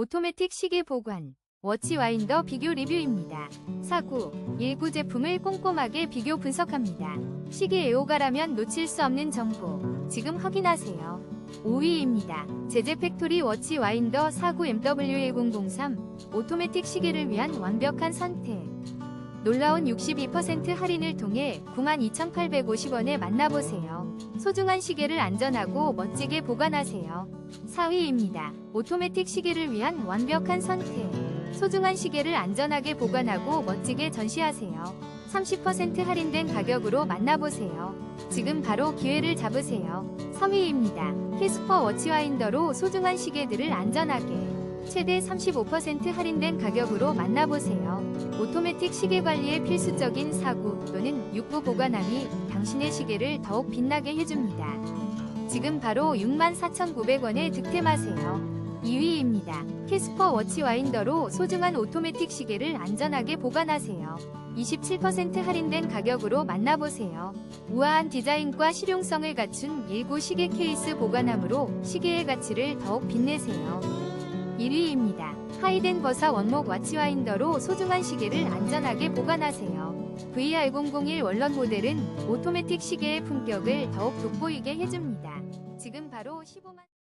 오토매틱 시계 보관, 워치 와인더 비교 리뷰입니다. 사구, 일구 제품을 꼼꼼하게 비교 분석합니다. 시계 애호가라면 놓칠 수 없는 정보, 지금 확인하세요. 5위입니다. 제제 팩토리 워치 와인더 49 MW1003 오토매틱 시계를 위한 완벽한 선택. 놀라운 62% 할인을 통해 92,850원에 만나보세요. 소중한 시계를 안전하고 멋지게 보관하세요. 4위입니다. 오토매틱 시계를 위한 완벽한 선택. 소중한 시계를 안전하게 보관하고 멋지게 전시하세요. 30% 할인된 가격으로 만나보세요. 지금 바로 기회를 잡으세요. 3위입니다. 캐스퍼 워치와인더로 소중한 시계들을 안전하게 최대 35% 할인된 가격으로 만나보세요. 오토매틱 시계 관리의 필수적인 사구 또는 육구 보관함이 당신의 시계를 더욱 빛나게 해줍니다. 지금 바로 64,900원에 득템하세요. 2위입니다. 캐스퍼 워치 와인더로 소중한 오토매틱 시계를 안전하게 보관하세요. 27% 할인된 가격으로 만나보세요. 우아한 디자인과 실용성을 갖춘 일구 시계 케이스 보관함으로 시계의 가치를 더욱 빛내세요. 1위입니다. 하이덴 버사 원목 와치와인더로 소중한 시계를 안전하게 보관하세요. VR001 원런 모델은 오토매틱 시계의 품격을 더욱 돋보이게 해줍니다. 지금 바로 15만